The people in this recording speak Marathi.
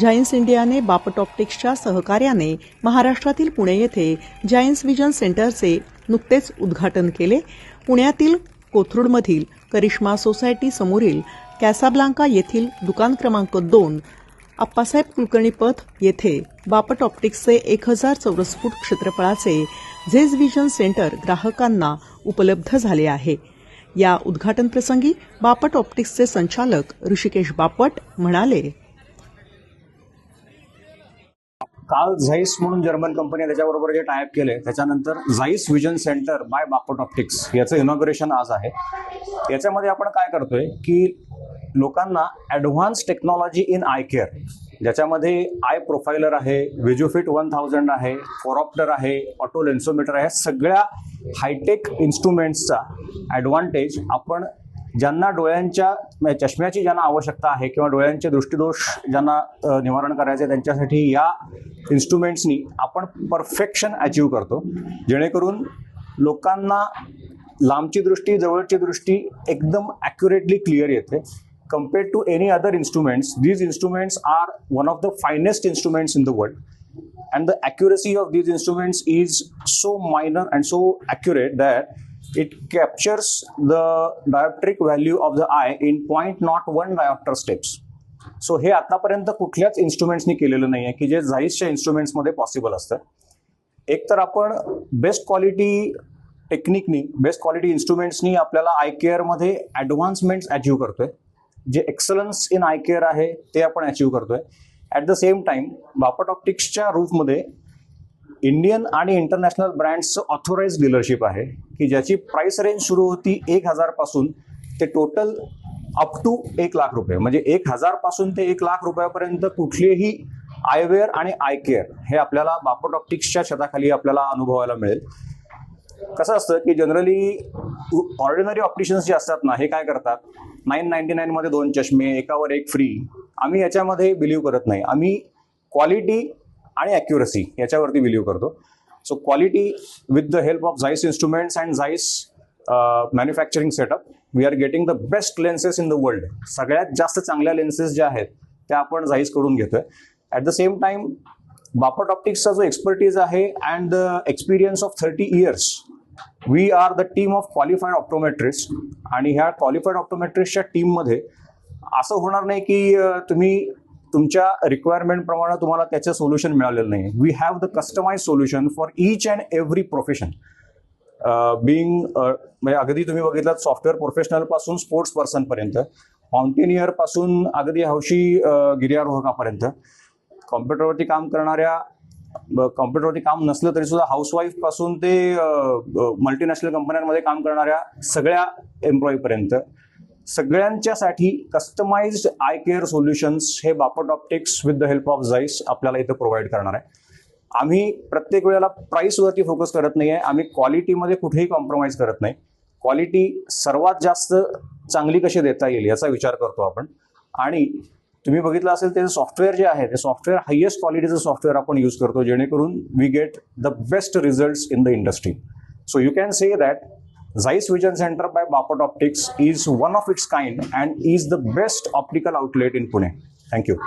जायन्स इंडियाने बापट ऑप्टिक्सच्या सहकार्याने महाराष्ट्रातील पुणे येथे जायन्स विजन सेंटरचे नुकतेच उद्घाटन केले. पुण्यातील कोथरूडमधील करिश्मा सोसायटी समोरील कॅसाब्लांका येथील दुकान क्रमांक दोन अप्पासाहेब कुलकर्णी पथ येथे बापट ऑप्टिक्सचे एक हजार चौरस फूट क्षेत्रफळाचे झेज व्हिजन सेंटर ग्राहकांना उपलब्ध झाले आहे. या उद्घाटनप्रसंगी बापट ऑप्टिक्सचे संचालक ऋषिकेश बापट म्हणाले काल झाईस म्हणून जर्मन कंपनी त्याच्याबरोबर जे टायप केले त्याच्यानंतर Zeiss vision centre by Bapat optics याचं इनॉग्रेशन आज आहे. याच्यामध्ये आपण काय करतोय की लोकांना advance technology in eye care ज्याच्यामध्ये आय प्रोफायलर आहे विज्युफिट वन थाउजंड आहे फोरॉप्टर आहे ऑटो लेन्सोमीटर आहे सगळ्या हायटेक इन्स्ट्रुमेंट्सचा ॲडव्हान्टेज आपण ज्यांना डोळ्यांच्या म्हणजे चष्म्याची ज्यांना आवश्यकता आहे किंवा डोळ्यांचे दृष्टीदोष ज्यांना निवारण करायचे त्यांच्यासाठी या इन्स्ट्रुमेंट्सनी आपण परफेक्शन अचीव करतो. जेणेकरून लोकांना लांबची दृष्टी जवळची दृष्टी एकदम ॲक्युरेटली क्लिअर येते. Compared to any other instruments these instruments are one of the finest instruments in the world and the accuracy of these instruments is so minor and so accurate that it captures the dioptric value of the eye in point not one diopter steps. So हे आतापर्यंत कुठल्याच इन्स्ट्रुमेंट्सनी केलेलं नाही आहे की जे झाईसच्या इन्स्ट्रुमेंट्समध्ये पॉसिबल असतं. एक तर आपण बेस्ट क्वालिटी टेक्निकनी बेस्ट क्वालिटी इन्स्ट्रुमेंट्सनी आपल्याला आय केअरमध्ये ॲडव्हान्समेंट्स अचीव करतोय. जे एक्सलन्स इन आय केअर आहे ते आपण अचीव करतोय. At the same time Bapat ऑप्टिक्सच्या रूफमध्ये इंडियन आणि इंटरनॅशनल ब्रँड्सचं ऑथोराइज डीलरशिप आहे की ज्याची प्राइस रेंज सुरू होती एक हजारपासून ते टोटल अप टू एक लाख रुपये. म्हणजे एक हजारपासून ते एक लाख रुपयापर्यंत कुठलेही आयवेअर आणि आय केअर हे आपल्याला बापट ऑप्टिक्सच्या छताखाली आपल्याला अनुभवायला मिळेल. कसं असतं की जनरली ऑर्डिनरी ऑप्टिशियन्स जे असतात ना हे काय करतात? नाईन नाईन्टी नाईनमध्ये दोन चष्मे एकावर एक फ्री आम्ही याच्यामध्ये बिलीव्ह करत नाही. आम्ही क्वालिटी आणि ॲक्युरसी याच्यावरती बिलीव्ह करतो. So quality with the help of Zeiss instruments and Zeiss manufacturing setup we are getting the best lenses in the world सगळ्यात जास्त चांगल्या लेन्सेस ज्या आहेत त्या आपण झाईसकडून घेतोय. At the same time Bapat ऑप्टिक्सचा जो एक्सपर्टीज आहे and the experience of thirty years we are the team of qualified optometrist आणि ह्या क्वालिफाईड ऑप्टोमेट्रिस्टच्या टीममध्ये असं होणार नाही की तुम्ही तुमच्या रिक्वायरमेंट प्रमाणे तुम्हाला त्याचं सोल्युशन मिळालेलं नाही we have the customise solution for each and every profession being म्हणजे अगदी तुम्ही बघितलं सॉफ्टवेअर प्रोफेशनलपासून स्पोर्ट्स पर्सन पर्यंत माउंटेनियरपासून अगदी हौशी गिर्यारोहकापर्यंत. कॉम्प्युटरवरती काम करणाऱ्या कॉम्प्युटरवरती काम नसलं तरी सुद्धा हाऊसवाईफपासून ते मल्टीनॅशनल कंपन्यांमध्ये काम करणाऱ्या सगळ्या एम्प्लॉईपर्यंत सगळ्यांच्यासाठी कस्टमाइज्ड आय केअर सोल्युशन्स हे Bapat optics with the help of Zeiss आपल्याला इथं प्रोव्हाइड करणार आहे. आम्ही प्रत्येक वेळेला प्राईसवरती फोकस करत नाही आहे आम्ही क्वालिटीमध्ये कुठेही कॉम्प्रोमाइज करत नाही. क्वालिटी सर्वात जास्त चांगली कशी देता येईल याचा विचार करतो आपण. आणि तुम्ही बघितलं असेल ते सॉफ्टवेअर जे आहे ते सॉफ्टवेअर हायेस्ट क्वालिटीचं सॉफ्टवेअर आपण यूज करतो. जेणेकरून we get the best results in the industry so you can say that Zeiss Vision Center by Bapat Optics is one of its kind and is the best optical outlet in Pune. Thank you.